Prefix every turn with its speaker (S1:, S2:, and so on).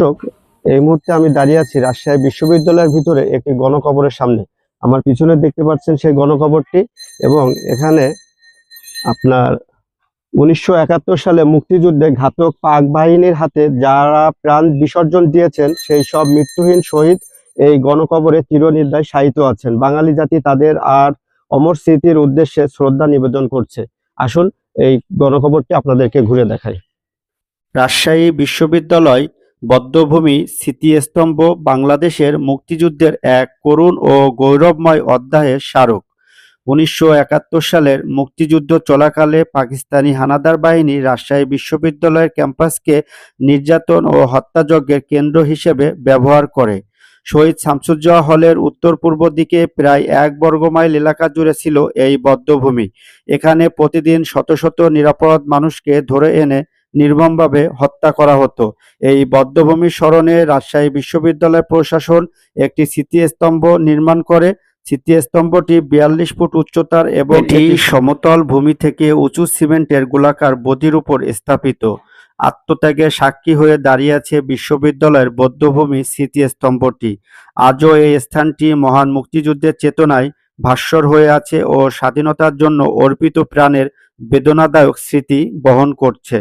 S1: দর্শক, এই মুহূর্তে আমি দাঁড়িয়ে আছি রাজশাহী বিশ্ববিদ্যালয়ের ভিতরে একটি গণকবরের সামনে। আমার পিছনে দেখতে পাচ্ছেন সেই গণকবরটি এবং এখানে আপনার উনিশশো একাত্তর সালে মুক্তিযুদ্ধে ঘাতক পাক বাহিনীর হাতে যারা প্রাণ বিসর্জন দিয়েছেন, সেই সব মৃত্যুহীন শহীদ এই গণকবরে চিরনির্দায় শায়িত আছেন। বাঙালি জাতি তাদের আর অমর স্মৃতির উদ্দেশ্যে শ্রদ্ধা নিবেদন করছে। আসুন এই গণকবরটি আপনাদেরকে ঘুরে দেখাই।
S2: রাজশাহী বিশ্ববিদ্যালয় বদ্ধভূমি, স্মৃতিস্তম্ভ বাংলাদেশের মুক্তিযুদ্ধের এক করুণ ও গৌরবময় অধ্যায়ের স্মারক। উনিশশো একাত্তর সালের মুক্তিযুদ্ধ চলাকালে পাকিস্তানি হানাদার বাহিনী রাজশাহী বিশ্ববিদ্যালয়ের ক্যাম্পাসকে নির্যাতন ও হত্যাযজ্ঞের কেন্দ্র হিসেবে ব্যবহার করে। শহীদ শামসুজ্জোহা হলের উত্তর পূর্ব দিকে প্রায় এক বর্গমাইল এলাকা জুড়ে ছিল এই বদ্ধভূমি। এখানে প্রতিদিন শত শত নিরাপদ মানুষকে ধরে এনে নির্মমভাবে হত্যা করা হতো। এই বদ্ধভূমি স্মরণে রাজশাহী বিশ্ববিদ্যালয় প্রশাসন একটি স্মৃতিস্তম্ভ নির্মাণ করে। স্মৃতিস্তম্ভটি বিয়াল্লিশ ফুট উচ্চতার এবং এটি সমতল ভূমি থেকে উঁচু সিমেন্টের গোলাকার বদির উপর স্থাপিত। আত্মত্যাগে সাক্ষী হয়ে দাঁড়িয়ে আছে বিশ্ববিদ্যালয়ের বদ্ধভূমি স্মৃতিস্তম্ভটি। আজও এই স্থানটি মহান মুক্তিযুদ্ধের চেতনায় ভাস্বর হয়ে আছে ও স্বাধীনতার জন্য অর্পিত প্রাণের বেদনাদায়ক স্মৃতি বহন করছে।